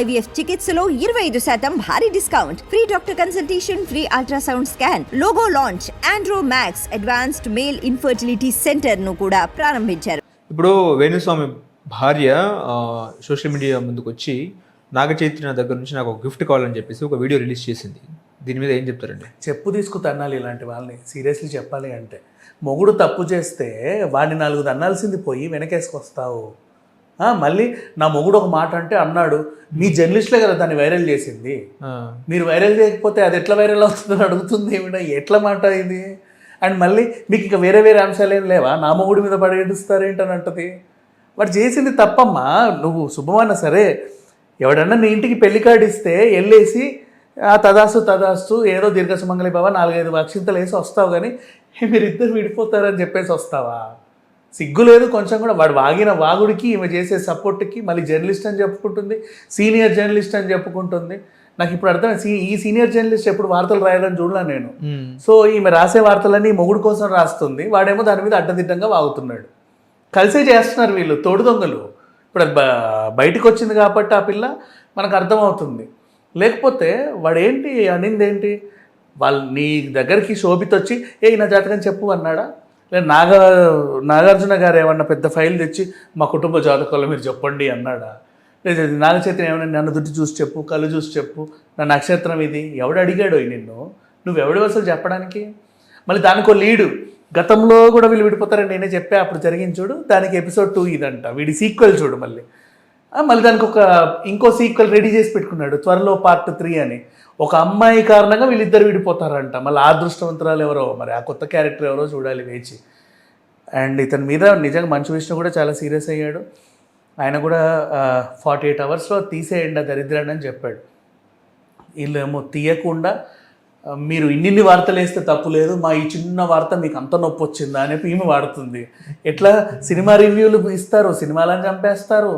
IVF చికిత్సలో ఇరవై ఐదు శాతం భారీ discount. Free doctor consultation free ultrasound scan logo launch Andro Max advanced male infertility సెంటర్ను కూడా ప్రారంభించారు. ఇప్పుడు వేణుస్వామి భార్య సోషల్ మీడియా ముందుకు వచ్చి నాగ చైతన్య దగ్గర నుంచి నాకు ఒక గిఫ్ట్ కావాలని చెప్పేసి ఒక వీడియో రిలీజ్ చేసింది. దీని మీద ఏం చెప్తారండి? చెప్పు తీసుకు తన్నాలి ఇలాంటి వాళ్ళని. సీరియస్లీ చెప్పాలి అంటే. మొగుడు తప్పు చేస్తే వాడిని నాలుగు తన్నాల్సింది పోయి వెనకేసుకొస్తావు. మళ్ళీ నా మొగుడు ఒక మాట అంటే అన్నాడు మీ జర్నలిస్ట్లే కదా దాన్ని వైరల్ చేసింది. మీరు వైరల్ చేయకపోతే అది ఎట్లా వైరల్ అవుతుందని అడుగుతుంది ఏమిటా? ఎట్లా మాట ఇది? అండ్ మళ్ళీ మీకు ఇంకా వేరే వేరే అంశాలు ఏం లేవా? నా మొగుడి మీద పడేడుస్తారేంటని అంటది? వాడు చేసింది తప్పమ్మా. నువ్వు శుభమన్న సరే ఎవడన్నా నీ ఇంటికి పెళ్ళి కార్డు ఇస్తే వెళ్ళేసి ఆ తదాస్తు తదాస్తు ఏదో దీర్ఘసుమంగళి బాబా నాలుగైదు అక్షింతలు వేసి వస్తావు కానీ మీరిద్దరు విడిపోతారని చెప్పేసి వస్తావా? సిగ్గు లేదు కొంచెం కూడా. వాడు వాగిన వాగుడికి ఈమె చేసే సపోర్ట్కి మళ్ళీ జర్నలిస్ట్ అని చెప్పుకుంటుంది సీనియర్ జర్నలిస్ట్ అని చెప్పుకుంటుంది. నాకు ఇప్పుడు అర్థం సీ ఈ సీనియర్ జర్నలిస్ట్ ఎప్పుడు వార్తలు రాయాలని చూడలే నేను. సో ఈమె రాసే వార్తలన్నీ మొగుడు కోసం రాస్తుంది. వాడేమో దాని మీద అడ్డదిడ్డంగా వాగుతున్నాడు. కలిసే చేస్తున్నారు వీళ్ళు తోడు దొంగలు. ఇప్పుడు అది బ- బయటకు వచ్చింది కాబట్టి ఆ పిల్ల మనకు అర్థమవుతుంది. లేకపోతే వాడు ఏంటి అనింది ఏంటి వాళ్ళు నీ దగ్గరికి శోభిత వచ్చి ఏ నా జాతకం చెప్పు అన్నాడా? లేదు నాగ నాగార్జున గారు ఏమన్నా పెద్ద ఫైల్ తెచ్చి మా కుటుంబ జాతకాలు మీరు చెప్పండి అన్నాడా? లేదు నాగ చైతన్య ఏమన్నా నన్ను దుడ్డు చూసి చెప్పు కళ్ళు చూసి చెప్పు నా నక్షత్రం ఇది ఎవడు అడిగాడు నిన్ను? నువ్వెవడు అసలు చెప్పడానికి? మళ్ళీ దానికో లీడు గతంలో కూడా వీళ్ళు విడిపోతారని నేనే చెప్పా అప్పుడు జరిగింది చూడు దానికి ఎపిసోడ్ టూ ఇదంట వీడి సీక్వెల్ చూడు మళ్ళీ. మళ్ళీ దానికి ఒక ఇంకో సీక్వెల్ రెడీ చేసి పెట్టుకున్నాడు త్వరలో పార్ట్ త్రీ అని. ఒక అమ్మాయి కారణంగా వీళ్ళిద్దరు విడిపోతారంట. మళ్ళీ ఆ అదృష్టవంతురాలు ఎవరో మరి ఆ కొత్త క్యారెక్టర్ ఎవరో చూడాలి వేచి. అండ్ ఇతని మీద నిజంగా మంచు విష్ణు కూడా చాలా సీరియస్ అయ్యాడు. ఆయన కూడా ఫార్టీ ఎయిట్ అవర్స్లో తీసేయండి ఆ దరిద్రాన్ని అని చెప్పాడు. వీళ్ళేమో తీయకుండా మీరు ఇన్నిన్ని వార్తలు వేస్తే తప్పు లేదు మా ఈ చిన్న వార్త మీకు అంత నొప్పి వచ్చిందా అని చెప్పి ఈమె వాడుతుంది. ఎట్లా సినిమా రివ్యూలు ఇస్తారు సినిమాలను చంపేస్తారు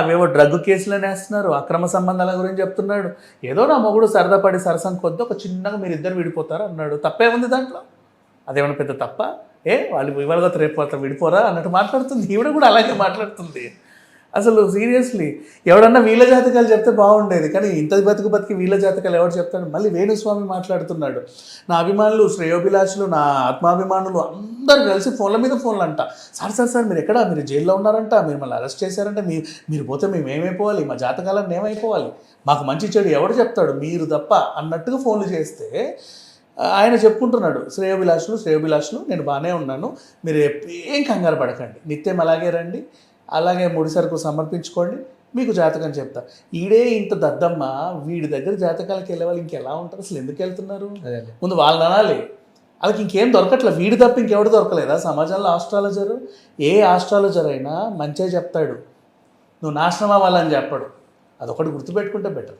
అవేవో డ్రగ్ కేసులను వేస్తున్నారు అక్రమ సంబంధాల గురించి చెప్తున్నాడు. ఏదో నా మొగుడు సరదా పడి సరసం కొద్ది ఒక చిన్నగా మీరు ఇద్దరు విడిపోతారు అన్నాడు. తప్పే ఉంది దాంట్లో? అదేమన్నా పెద్ద తప్ప? ఏ వాళ్ళు ఇవాళ రేపు అట్లా విడిపోరా అన్నట్టు మాట్లాడుతుంది. ఈవిడ కూడా అలాగే మాట్లాడుతుంది. అసలు సీరియస్లీ ఎవడన్నా వీళ్ళ జాతకాలు చెప్తే బాగుండేది. కానీ ఇంత బతుకు బతికి వీళ్ళ జాతకాలు ఎవరు చెప్తాడు? మళ్ళీ వేణుస్వామి మాట్లాడుతున్నాడు. నా అభిమానులు శ్రేయోభిలాషులు నా ఆత్మాభిమానులు అందరూ కలిసి ఫోన్ల మీద ఫోన్లు అంట సార్ సార్ సార్ మీరు ఎక్కడ? మీరు జైల్లో ఉన్నారంట మీరు మళ్ళీ అరెస్ట్ చేశారంట మీ మీరు పోతే మేము ఏమైపోవాలి? మా జాతకాలన్నీ ఏమైపోవాలి? మాకు మంచి చెడు ఎవడు చెప్తాడు? మీరు తప్ప అన్నట్టుగా ఫోన్లు చేస్తే ఆయన చెప్పుకుంటున్నాడు. శ్రేయోభిలాషులు శ్రేయోభిలాషులు నేను బాగానే ఉన్నాను. మీరు ఏం కంగారు పడకండి. నిత్యం అలాగే రండి. అలాగే ముడి సరుకు సమర్పించుకోండి మీకు జాతకం చెప్తా. ఈడే ఇంత దద్దమ్మ వీడి దగ్గర జాతకాలకు వెళ్ళే వాళ్ళు ఇంకెలా ఉంటారు? అసలు ఎందుకు వెళ్తున్నారు. ముందు వాళ్ళని అనాలి. వాళ్ళకి ఇంకేం దొరకట్లే. వీడి తప్ప ఇంకెవడు దొరకలేదా? సమాజంలో ఆస్ట్రాలజర్? ఏ ఆస్ట్రాలజర్ అయినా మంచిగా చెప్తాడు. నువ్వు నాశనం అవ్వాలని చెప్పడు. అదొకటి గుర్తుపెట్టుకుంటే బెటర్.